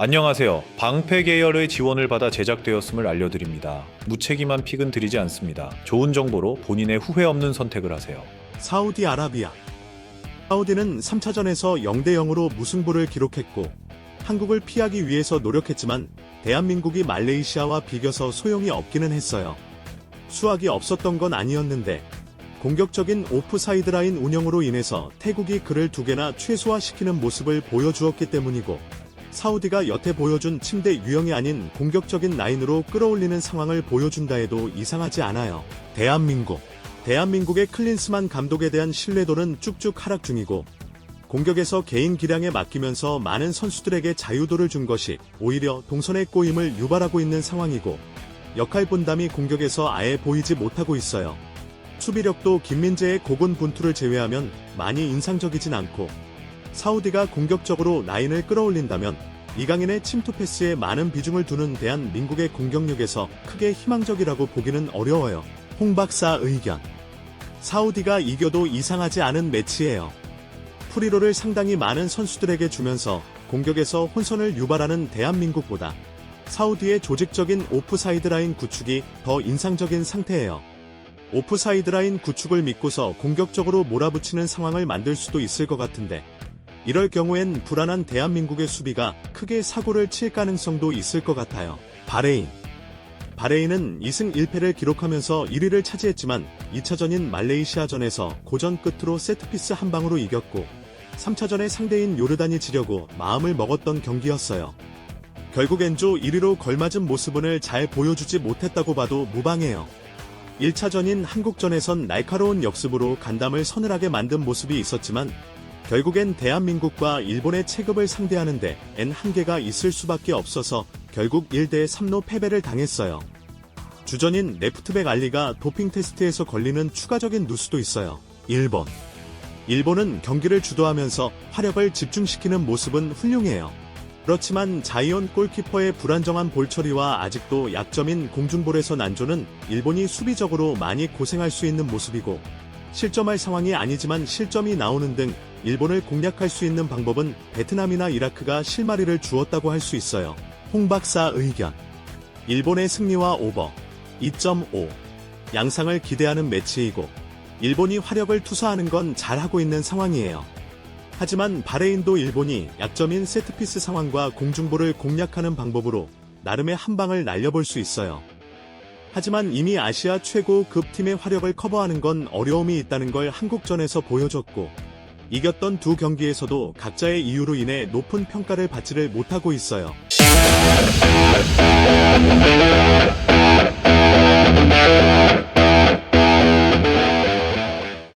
안녕하세요. 방패 계열의 지원을 받아 제작되었음을 알려드립니다. 무책임한 픽은 드리지 않습니다. 좋은 정보로 본인의 후회 없는 선택을 하세요. 사우디아라비아. 사우디는 3차전에서 0대 0으로 무승부를 기록했고 한국을 피하기 위해서 노력했지만 대한민국이 말레이시아와 비겨서 소용이 없기는 했어요. 수학이 없었던 건 아니었는데 공격적인 오프사이드 라인 운영으로 인해서 태국이 그를 두 개나 최소화시키는 모습을 보여주었기 때문이고 사우디가 여태 보여준 침대 유형이 아닌 공격적인 라인으로 끌어올리는 상황을 보여준다 해도 이상하지 않아요. 대한민국. 대한민국의 클린스만 감독에 대한 신뢰도는 쭉쭉 하락 중이고 공격에서 개인 기량에 맡기면서 많은 선수들에게 자유도를 준 것이 오히려 동선의 꼬임을 유발하고 있는 상황이고 역할 분담이 공격에서 아예 보이지 못하고 있어요. 수비력도 김민재의 고군 분투를 제외하면 많이 인상적이진 않고 사우디가 공격적으로 라인을 끌어올린다면 이강인의 침투 패스에 많은 비중을 두는 대한민국의 공격력에서 크게 희망적이라고 보기는 어려워요. 홍 박사 의견. 사우디가 이겨도 이상하지 않은 매치예요. 프리로를 상당히 많은 선수들에게 주면서 공격에서 혼선을 유발하는 대한민국보다 사우디의 조직적인 오프사이드 라인 구축이 더 인상적인 상태예요. 오프사이드 라인 구축을 믿고서 공격적으로 몰아붙이는 상황을 만들 수도 있을 것 같은데 이럴 경우엔 불안한 대한민국의 수비가 크게 사고를 칠 가능성도 있을 것 같아요. 바레인. 바레인은 2승 1패를 기록하면서 1위를 차지했지만 2차전인 말레이시아전에서 고전 끝으로 세트피스 한 방으로 이겼고 3차전의 상대인 요르단이 지려고 마음을 먹었던 경기였어요. 결국 엔 조 1위로 걸맞은 모습을 잘 보여주지 못했다고 봐도 무방해요. 1차전인 한국전에선 날카로운 역습으로 간담을 서늘하게 만든 모습이 있었지만 결국엔 대한민국과 일본의 체급을 상대하는데 N 한계가 있을 수밖에 없어서 결국 1대 3로 패배를 당했어요. 주전인 레프트백 알리가 도핑 테스트에서 걸리는 추가적인 누수도 있어요. 일본. 일본은 경기를 주도하면서 화력을 집중시키는 모습은 훌륭해요. 그렇지만 자이언 골키퍼의 불안정한 볼 처리와 아직도 약점인 공중볼에서 난조는 일본이 수비적으로 많이 고생할 수 있는 모습이고 실점할 상황이 아니지만 실점이 나오는 등 일본을 공략할 수 있는 방법은 베트남이나 이라크가 실마리를 주었다고 할 수 있어요. 홍 박사 의견. 일본의 승리와 오버 2.5 양상을 기대하는 매치이고 일본이 화력을 투사하는 건 잘하고 있는 상황이에요. 하지만 바레인도 일본이 약점인 세트피스 상황과 공중볼을 공략하는 방법으로 나름의 한 방을 날려볼 수 있어요. 하지만 이미 아시아 최고급 팀의 화력을 커버하는 건 어려움이 있다는 걸 한국전에서 보여줬고 이겼던 두 경기에서도 각자의 이유로 인해 높은 평가를 받지를 못하고 있어요.